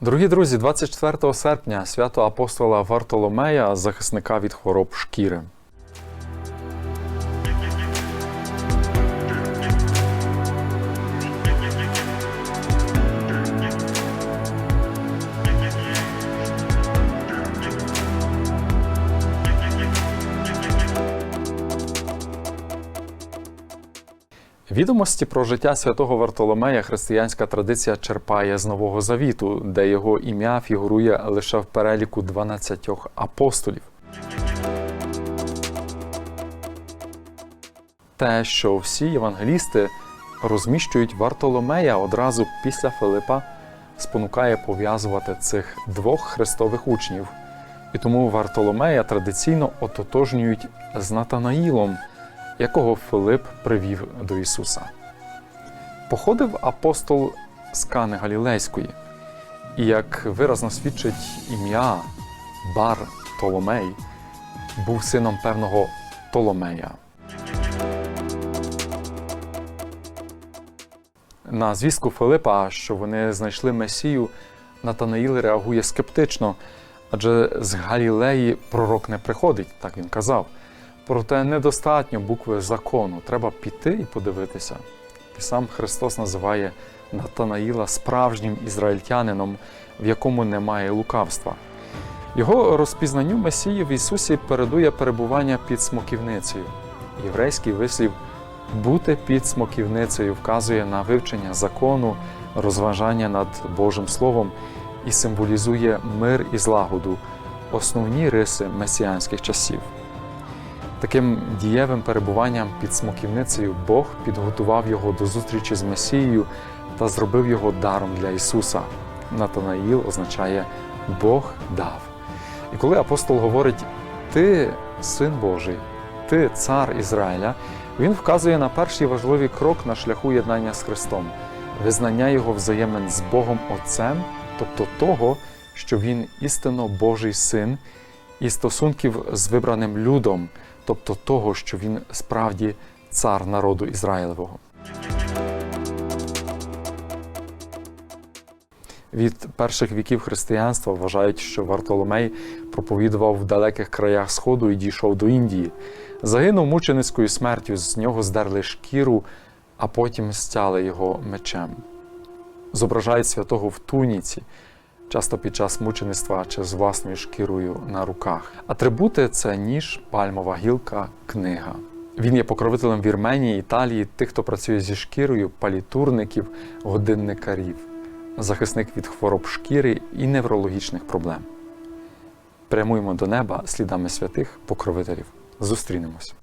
Дорогі друзі, 24 серпня свято апостола Вартоломея, захисника від хвороб шкіри. Відомості про життя святого Вартоломея християнська традиція черпає з Нового Завіту, де його ім'я фігурує лише в переліку 12 апостолів. Те, що всі євангелісти розміщують Вартоломея одразу після Филипа, спонукає пов'язувати цих двох христових учнів. І тому Вартоломея традиційно ототожнюють з Натанаїлом, якого Филип привів до Ісуса. Походив апостол з Кани Галілейської, і як виразно свідчить ім'я Бар Толомей, був сином певного Толомея. На звістку Филипа, що вони знайшли Месію, Натанаїл реагує скептично, адже з Галілеї пророк не приходить, так він казав. Проте недостатньо букви закону, треба піти і подивитися. І сам Христос називає Натанаїла справжнім ізраїльтянином, в якому немає лукавства. Його розпізнанню Месії в Ісусі передує перебування під смоківницею. Єврейський вислів бути під смоківницею вказує на вивчення закону, розважання над Божим Словом і символізує мир і злагоду, основні риси месіанських часів. Таким дієвим перебуванням під смоківницею Бог підготував його до зустрічі з Месією та зробив його даром для Ісуса. Натанаїл означає Бог дав. І коли апостол говорить Ти син Божий, ти цар Ізраїля, він вказує на перший важливий крок на шляху єднання з Христом, визнання його взаємин з Богом Отцем, тобто того, що Він істинно Божий син, і стосунків з вибраним людом, тобто того, що він справді цар народу Ізраїлевого. Від перших віків християнства вважають, що Вартоломей проповідував в далеких краях Сходу і дійшов до Індії. Загинув мученицькою смертю, з нього здерли шкіру, а потім стяли його мечем. Зображають святого в туніці, часто під час мучеництва чи з власною шкірою на руках. Атрибути це ніж, пальмова гілка, книга. Він є покровителем Вірменії, Італії, тих, хто працює зі шкірою, палітурників, годинникарів, захисник від хвороб шкіри і неврологічних проблем. Прямуємо до неба слідами святих покровителів. Зустрінемось.